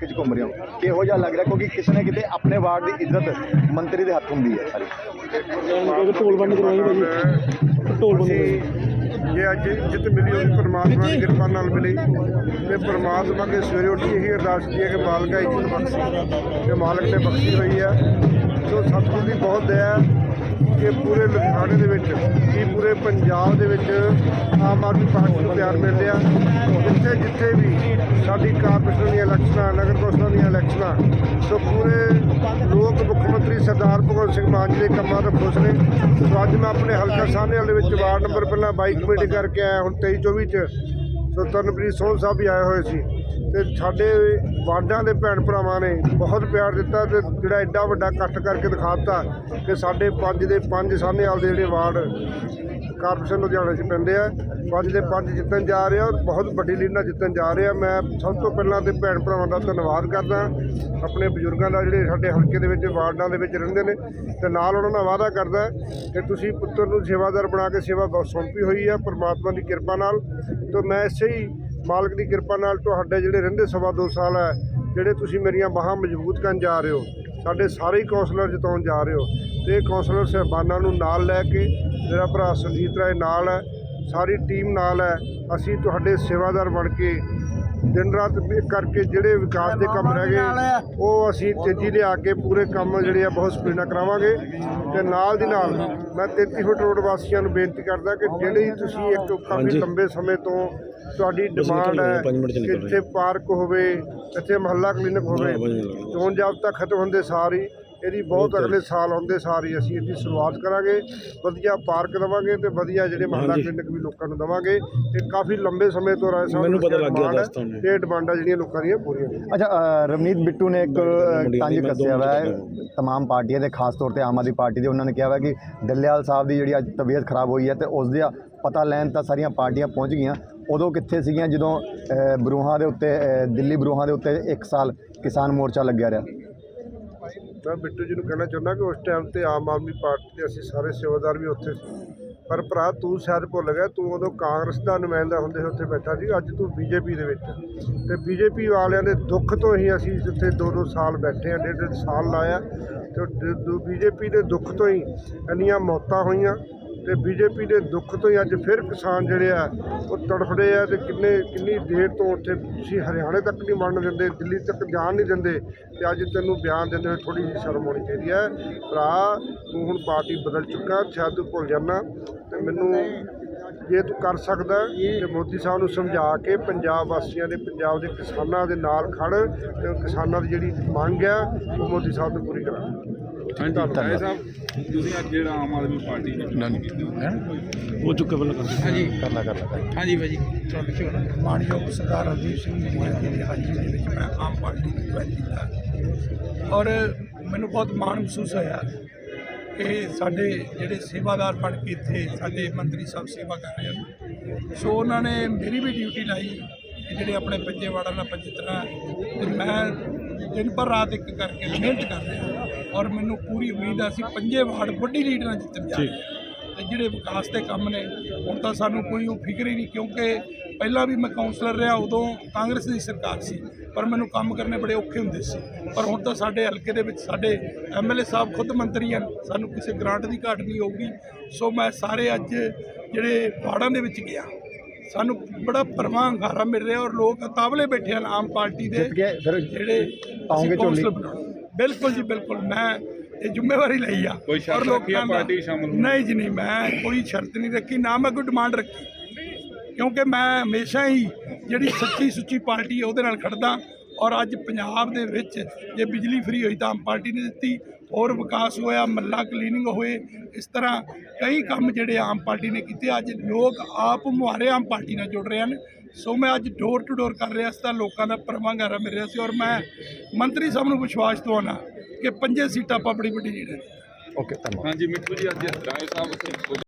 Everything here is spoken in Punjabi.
ਕਿਚ ਘੁੰਮ ਰਹੇ ਹੋ? ਕਿਹੋ ਜਿਹਾ ਲੱਗ ਰਿਹਾ? ਕਿਉਂਕਿ ਕਿਸੇ ਨਾ ਕਿਤੇ ਆਪਣੇ ਵਾਰਡ ਦੀ ਇੱਜ਼ਤ ਮੰਤਰੀ ਦੇ ਹੱਥ ਹੁੰਦੀ ਹੈ ਸਾਰੀ। ਢੋਲ ਬੰਦ ਕਰਵਾਈ ਭਾਜੀ ਢੋਲ ਬੰਦ ਜੇ ਅੱਜ ਇੱਜ਼ਤ ਮਿਲੀ ਉਹ ਪਰਮਾਤਮਾ ਦੀ ਕਿਰਪਾ ਨਾਲ ਮਿਲੀ ਤੇ ਪਰਮਾਤਮਾ ਕੇ ਸਵੇਰੇ ਉੱਠ ਕੇ ਇਹੀ ਅਰਦਾਸ ਕੀਤੀ ਹੈ ਕਿ ਮਾਲਕਾ ਇੱਜ਼ਤ ਬਖਸ਼ੀ। ਤੇ ਮਾਲਕ ਨੇ ਬਖਸ਼ੀ ਹੋਈ ਹੈ। ਸੋ ਸਤਿਗੁਰ ਦੀ ਬਹੁਤ ਦਇਆ ਹੈ। ਕਿ ਪੂਰੇ ਲੁਧਿਆਣੇ ਦੇ ਵਿੱਚ, ਕੀ ਪੂਰੇ ਪੰਜਾਬ ਦੇ ਵਿੱਚ ਆਮ ਆਦਮੀ ਪਾਰਟੀ ਨੂੰ ਪਿਆਰ ਮਿਲ ਰਿਹਾ। ਜਿੱਥੇ ਜਿੱਥੇ ਵੀ ਸਾਡੀ ਕਾਰਪੋਰੇਸ਼ਨ ਦੀਆਂ ਇਲੈਕਸ਼ਨਾਂ, ਨਗਰ ਕੌਂਸਲਾਂ ਦੀਆਂ ਇਲੈਕਸ਼ਨਾਂ, ਸੋ ਪੂਰੇ ਲੋਕ ਮੁੱਖ ਮੰਤਰੀ ਸਰਦਾਰ ਭਗਵੰਤ ਸਿੰਘ ਮਾਨ ਜੀ ਦੇ ਕੰਮਾਂ ਤੋਂ ਖੁਸ਼ ਨੇ। ਸੋ ਅੱਜ ਮੈਂ ਆਪਣੇ ਹਲਕਾ ਸਾਹਮਣੇ ਵਾਲੇ ਵਿੱਚ ਵਾਰਡ ਨੰਬਰ ਪਹਿਲਾਂ 22 ਕਮੇਟੀ ਕਰਕੇ ਆਇਆ, ਹੁਣ 23 24 ਚ ਸੋ ਤਰਨਪ੍ਰੀਤ ਸੋਹਣ ਸਾਹਿਬ ਵੀ ਆਏ ਹੋਏ ਸੀ ਤੇ ਸਾਡੇ ਵਾਰਡਾਂ ਦੇ ਭੈਣ ਭਰਾਵਾਂ ਨੇ ਬਹੁਤ ਪਿਆਰ ਦਿੱਤਾ ਤੇ ਜਿਹੜਾ ਐਡਾ ਵੱਡਾ ਇਕੱਠ ਕਰਕੇ ਦਿਖਾਤਾ ਕਿ ਸਾਡੇ ਪੰਜ ਦੇ ਪੰਜ ਸਾਹਨੇਵਾਲ ਦੇ ਜਿਹੜੇ ਵਾਰਡ ਕਾਰਪੋਰੇਸ਼ਨ ਲੁਧਿਆਣਾ 'ਚ ਪੈਂਦੇ ਆ। ਪੰਜ ਦੇ ਪੰਜ ਜਿੱਤਣ ਜਾ ਰਹੇ ਆ। ਔਰ ਬਹੁਤ ਵੱਡੀ ਲੀਡ ਨਾਲ ਜਿੱਤਣ ਜਾ ਰਹੇ ਆ। ਮੈਂ ਸਭ ਤੋਂ ਪਹਿਲਾਂ ਤੇ ਭੈਣ ਭਰਾਵਾਂ ਦਾ ਧੰਨਵਾਦ ਕਰਦਾ। ਆਪਣੇ ਬਜ਼ੁਰਗਾਂ ਦਾ ਜਿਹੜੇ ਸਾਡੇ ਹਲਕੇ ਦੇ ਵਿੱਚ, ਵਾਰਡਾਂ ਦੇ ਵਿੱਚ ਰਹਿੰਦੇ ਨੇ, ਤੇ ਨਾਲ ਉਹਨਾਂ ਨਾਲ ਵਾਅਦਾ ਕਰਦਾ ਕਿ ਤੁਸੀਂ ਪੁੱਤਰ ਨੂੰ ਸੇਵਾਦਾਰ ਬਣਾ ਕੇ ਸੇਵਾ ਬਹੁਤ ਸੌਂਪੀ ਹੋਈ ਆ, ਪਰਮਾਤਮਾ ਦੀ ਕਿਰਪਾ ਨਾਲ। ਤੇ ਮੈਂ ਇਸੇ ਹੀ ਮਾਲਕ ਦੀ ਕਿਰਪਾ ਨਾਲ ਤੁਹਾਡੇ ਜਿਹੜੇ ਰਹਿੰਦੇ ਸਵਾ ਦੋ ਸਾਲ ਹੈ ਜਿਹੜੇ ਤੁਸੀਂ ਮੇਰੀਆਂ ਬਾਹਾਂ ਮਜ਼ਬੂਤ ਕਰਨ ਜਾ ਰਹੇ ਹੋ ਸਾਡੇ ਸਾਰੇ ਕੌਂਸਲਰ ਜਿਤਾਉਣ ਜਾ ਰਹੇ ਹੋ। ਤੇ ਕੌਂਸਲਰ ਸਾਹਿਬਾਨਾਂ ਨੂੰ ਨਾਲ ਲੈ ਕੇ ਮੇਰਾ ਭਰਾ ਸੰਜੀਤ ਰਾਏ ਨਾਲ ਹੈ, ਸਾਰੀ ਟੀਮ ਨਾਲ ਹੈ। ਅਸੀਂ ਤੁਹਾਡੇ ਸੇਵਾਦਾਰ ਬਣ ਕੇ ਦਿਨ ਰਾਤ ਕਰਕੇ ਜਿਹੜੇ ਵਿਕਾਸ ਦੇ ਕੰਮ ਰਹਿ ਗਏ ਉਹ ਅਸੀਂ ਤੇਜ਼ੀ ਲਿਆ ਕੇ ਪੂਰੇ ਕੰਮ ਜਿਹੜੇ ਆ ਬਹੁਤ ਸਪੀਡ ਨਾਲ ਕਰਾਵਾਂਗੇ। ਤੇ ਨਾਲ ਦੀ ਨਾਲ ਮੈਂ 33 ਫੁੱਟ ਰੋਡ ਵਾਸੀਆਂ ਨੂੰ ਬੇਨਤੀ ਕਰਦਾ ਕਿ ਜਿਹੜੀ ਤੁਸੀਂ ਇੱਕ ਕਾਫੀ ਲੰਬੇ ਸਮੇਂ ਤੋਂ ਤੁਹਾਡੀ ਡਿਮਾਂਡ ਹੈ ਕਿ ਇੱਥੇ ਪਾਰਕ ਹੋਵੇ ਇੱਥੇ ਮਹੱਲਾ ਕਲੀਨਿਕ ਹੋਵੇ ਚੋਣ ਜਾਬਤਾ ਖਤਮ ਹੁੰਦੇ ਸਾਰ ਹੀ ਇਹਦੀ ਬਹੁਤ ਅਗਲੇ ਸਾਲ ਹੁੰਦੇ ਸਾਰ ਹੀ ਅਸੀਂ ਇਹਦੀ ਸ਼ੁਰੂਆਤ ਕਰਾਂਗੇ ਵਧੀਆ ਪਾਰਕ ਦੇਵਾਂਗੇ ਤੇ ਵਧੀਆ ਜਿਹੜੇ ਮਹੱਲਾ। ਕਲੀਨਿਕ ਵੀ ਲੋਕਾਂ ਨੂੰ ਦੇਵਾਂਗੇ ਤੇ ਕਾਫੀ ਲੰਬੇ ਸਮੇਂ ਤੋਂ ਰਾਏ ਸਾਹਿਬ ਮੈਨੂੰ ਪਤਾ ਲੱਗ ਗਿਆ ਹੈ, ਦੱਸ ਤੁਹਾਨੂੰ। ਤੇ ਇਹ ਡਿਮਾਂਡਾਂ ਜਿਹੜੀਆਂ ਲੋਕਾਂ ਦੀਆਂ ਪੂਰੀਆਂ ਹੋਣਗੀਆਂ ਅੱਛਾ ਅ, ਰਵਨੀਤ ਬਿੱਟੂ ਨੇ ਇੱਕ ਤੰਜ ਕੱਸਿਆ ਵਾ ਮਿੰਟ ਤਮਾਮ ਪਾਰਟੀਆਂ ਦੇ ਖਾਸ ਤੌਰ ਤੇ ਆਮ ਆਦਮੀ ਪਾਰਟੀ ਦੇ ਉਹਨਾਂ ਨੇ ਕਿਹਾ ਵਾ ਕਿ ਡੱਲੇਵਾਲ ਸਾਹਿਬ ਦੀ ਜਿਹੜੀ ਅੱਜ ਤਬੀਅਤ ਖਰਾਬ ਹੋਈ ਹੈ ਤੇ ਉਸ ਦਾ ਪਤਾ ਲੈਣ ਤਾਂ ਸਾਰੀਆਂ ਪਾਰਟੀਆਂ ਪਹੁੰਚ ਗਈਆਂ। ਉਦੋਂ ਕਿੱਥੇ ਸੀਗੀਆਂ? ਜਦੋਂ ਬਰੂਹਾਂ ਦੇ ਉੱਤੇ ਦਿੱਲੀ ਬਰੂਹਾਂ ਦੇ ਉੱਤੇ ਇੱਕ ਸਾਲ ਕਿਸਾਨ ਮੋਰਚਾ ਲੱਗਿਆ ਰਿਹਾ। ਮੈਂ ਬਿੱਟੂ ਜੀ ਨੂੰ ਕਹਿਣਾ ਚਾਹੁੰਦਾ ਕਿ ਉਸ ਟਾਈਮ ਤੇ ਆਮ ਆਦਮੀ ਪਾਰਟੀ ਦੇ ਅਸੀਂ ਸਾਰੇ ਸੇਵਾਦਾਰ ਵੀ ਉੱਥੇ ਸੀ। ਪਰ ਭਰਾ, ਤੂੰ ਸ਼ਾਇਦ ਭੁੱਲ ਗਿਆ, ਤੂੰ ਉਦੋਂ ਕਾਂਗਰਸ ਦਾ ਨੁਮਾਇੰਦਾ ਹੁੰਦੇ ਉੱਥੇ ਬੈਠਾ ਸੀ। ਅੱਜ ਤੂੰ ਬੀਜੇਪੀ ਦੇ ਵਿੱਚ ਤੇ ਬੀਜੇਪੀ ਵਾਲਿਆਂ ਦੇ ਦੁੱਖ ਤੋਂ ਹੀ ਅਸੀਂ ਇੱਥੇ ਦੋ ਦੋ ਸਾਲ ਬੈਠੇ ਆ ਡੇਢ ਡੇਢ ਸਾਲ ਲਾਇਆ। ਤੇ ਬੀਜੇਪੀ ਦੇ ਦੁੱਖ ਤੋਂ ਹੀ ਇੰਨੀਆਂ ਮੌਤਾਂ ਹੋਈਆਂ। ਤੇ ਬੀਜੇਪੀ ਦੇ ਦੁੱਖ ਤੋਂ ਹੀ ਅੱਜ ਫਿਰ ਕਿਸਾਨ ਜਿਹੜੇ ਆ, ਉਹ ਤੜਫੜੇ ਆ ਤੇ ਕਿੰਨੇ, ਕਿੰਨੀ ਦੇਰ ਤੋਂ ਉੱਥੇ ਤੁਸੀਂ ਹਰਿਆਣੇ ਤੱਕ ਨਹੀਂ ਮੰਨ ਦਿੰਦੇ, ਦਿੱਲੀ ਤੱਕ ਜਾਣ ਨਹੀਂ ਦਿੰਦੇ ਤੇ ਅੱਜ ਤੈਨੂੰ ਬਿਆਨ ਦਿੰਦੇ ਹੋਏ ਥੋੜੀ ਜਿਹੀ ਸ਼ਰਮ ਹੋਣੀ ਚਾਹੀਦੀ ਹੈ। ਭਰਾ, ਤੂੰ ਹੁਣ ਪਾਰਟੀ ਬਦਲ ਚੁੱਕਾ, ਸ਼ਾਇਦ ਤੂੰ ਭੁੱਲ ਜਾਣਾ ਤੇ ਮੈਨੂੰ ਜੇ ਤੂੰ ਕਰ ਸਕਦਾ ਤੇ ਮੋਦੀ ਸਾਹਿਬ ਨੂੰ ਸਮਝਾ ਕੇ ਪੰਜਾਬ ਵਾਸੀਆਂ ਦੇ, ਪੰਜਾਬ ਦੇ ਕਿਸਾਨਾਂ ਦੇ ਨਾਲ ਖੜ ਤੇ ਕਿਸਾਨਾਂ ਦੀ ਜਿਹੜੀ ਮੰਗ ਆ, ਉਹ ਮੋਦੀ ਸਾਹਿਬ ਨੂੰ ਪੂਰੀ ਕਰਾ। ਹਾਂਜੀ ਰਾਏ ਸਾਹਿਬ ਤੁਸੀਂ ਅੱਜ ਜਿਹੜਾ ਆਮ ਆਦਮੀ ਪਾਰਟੀ ਨੇ ਉਹ ਚੁੱਕੇ ਪਹਿਲਾਂ ਕਰ ਹਾਂਜੀ। ਕਰ ਲਾ ਕਰ ਲਾ ਹਾਂਜੀ ਭਾਜੀ ਮਾਨਯੋਗ ਸਰਦਾਰ ਰਣਜੀਤ ਸਿੰਘ ਜੀ ਦੀ ਹਾਜ਼ਰੀ ਦੇ ਵਿੱਚ ਮੈਂ ਆਮ ਪਾਰਟੀ ਦੀ ਜੁਆਇਨ ਕੀਤਾ। ਔਰ ਮੈਨੂੰ ਬਹੁਤ ਮਾਣ ਮਹਿਸੂਸ ਹੋਇਆ ਕਿ ਸਾਡੇ ਜਿਹੜੇ ਸੇਵਾਦਾਰ ਬਣ ਕੇ ਇੱਥੇ ਸਾਡੇ ਮੰਤਰੀ ਸਾਹਿਬ ਸੇਵਾ ਕਰ ਰਹੇ ਹਨ। ਸੋ ਉਹਨਾਂ ਨੇ ਮੇਰੀ ਵੀ ਡਿਊਟੀ ਲਾਈ ਜਿਹੜੇ ਆਪਣੇ ਪੰਜੇ ਵਾੜਾਂ ਨਾਲ ਪੰਜਤਰਾ ਤੇ ਮੈਂ ਦਿਨ ਪਰ ਰਾਤ ਇੱਕ ਕਰਕੇ ਮਿਹਨਤ ਕਰ ਰਿਹਾ। ਔਰ ਮੈਨੂੰ ਪੂਰੀ ਉਮੀਦ ਆ ਅਸੀਂ ਪੰਜੇ ਵਾਰਡ ਵੱਡੀ ਲੀਡ ਨਾਲ ਜਿੱਤਣ ਜਾ ਰਹੇ ਹਾਂ ਤੇ ਜਿਹੜੇ ਵਿਕਾਸ ਦੇ ਕੰਮ ਨੇ ਹੁਣ ਤਾਂ ਸਾਨੂੰ ਕੋਈ ਉਹ ਫਿਕਰ ਹੀ ਨਹੀਂ ਕਿਉਂਕਿ ਪਹਿਲਾਂ ਵੀ ਮੈਂ ਕਾਉਂਸਲਰ ਰਿਹਾ ਉਦੋਂ ਕਾਂਗਰਸ ਦੀ ਸਰਕਾਰ ਸੀ ਪਰ ਮੈਨੂੰ ਕੰਮ ਕਰਨੇ ਬੜੇ ਔਖੇ ਹੁੰਦੇ ਸੀ ਪਰ ਹੁਣ ਤਾਂ ਸਾਡੇ ਹਲਕੇ ਦੇ ਵਿੱਚ ਸਾਡੇ ਐਮਐਲਏ ਸਾਹਿਬ ਖੁਦ ਮੰਤਰੀ ਹਨ ਸਾਨੂੰ ਕਿਸੇ ਗ੍ਰਾਂਟ ਦੀ ਘਾਟ ਨਹੀਂ ਹੋਊਗੀ ਸੋ ਮੈਂ ਸਾਰੇ ਅੱਜ ਜਿਹੜੇ ਵਾਰਡਾਂ ਦੇ ਵਿੱਚ ਗਿਆ ਸਾਨੂੰ ਬੜਾ ਪਰਵਾਹ ਹੰਗਾਰਾ ਮਿਲ ਰਿਹਾ ਔਰ ਲੋਕ ਤਾਵਲੇ ਬੈਠੇ ਹਨ ਆਮ ਪਾਰਟੀ ਦੇ ਜਿੱਤ ਕੇ ਫਿਰ ਜਿਹੜੇ ਪਾਓਗੇ ਅਸੀਂ ਝੋਲੀ? ਕੌਂਸਲਰ ਬਣਾਉਣੇ। ਬਿਲਕੁਲ ਜੀ ਬਿਲਕੁਲ ਮੈਂ ਇਹ ਜ਼ਿੰਮੇਵਾਰੀ ਲਈ ਆ। ਕੋਈ ਸ਼ਰਤ ਰੱਖੀ ਆ ਪਾਰਟੀ ਸ਼ਾਮਲ? ਨਹੀਂ ਜੀ ਨਹੀਂ ਮੈਂ ਕੋਈ ਸ਼ਰਤ ਨਹੀਂ ਰੱਖੀ ਨਾ ਮੈਂ ਕੋਈ ਡਿਮਾਂਡ ਰੱਖੀ। ਕਿਉਂਕਿ ਮੈਂ ਹਮੇਸ਼ਾ ਹੀ ਜਿਹੜੀ ਸੱਚੀ ਸੁੱਚੀ ਪਾਰਟੀ ਹੈ ਉਹਦੇ ਨਾਲ ਖੜਦਾ। ਔਰ ਅੱਜ ਪੰਜਾਬ ਦੇ ਵਿੱਚ ਜੇ ਬਿਜਲੀ ਫ੍ਰੀ ਹੋਈ ਤਾਂ ਆਮ ਪਾਰਟੀ ਨੇ ਦਿੱਤੀ। ਹੋਰ ਵਿਕਾਸ ਹੋਇਆ ਮੱਲਾ ਕਲੀਨਿੰਗ ਹੋਏ ਇਸ ਤਰ੍ਹਾਂ ਕਈ ਕੰਮ ਜਿਹੜੇ ਆਮ ਪਾਰਟੀ ਨੇ ਕੀਤੇ। ਅੱਜ ਲੋਕ ਆਪ ਮੁਹਾਰੇ ਆਮ ਪਾਰਟੀ ਨਾਲ ਜੁੜ ਰਹੇ ਹਨ। ਸੋ ਮੈਂ ਅੱਜ ਡੋਰ ਟੂ ਡੋਰ ਕਰ ਰਿਹਾ ਸੀ ਤਾਂ ਲੋਕਾਂ ਦਾ ਪਰਵਾਂਗਾਰਾ ਮਿਲ ਰਿਹਾ ਸੀ ਔਰ ਮੈਂ ਮੰਤਰੀ ਸਾਹਿਬ ਨੂੰ ਵਿਸ਼ਵਾਸ ਦਿਵਾਉਣਾ ਕਿ ਪੰਜੇ ਸੀਟਾਂ ਆਪਾਂ ਬੜੀ ਵੱਡੀ ਲੀਡਰ ਓਕੇ ਧੰਨਵਾਦ। ਹਾਂਜੀ ਮਿੱਠੂ ਜੀ ਅੱਜ ਰਾਏ ਸਾਹਿਬ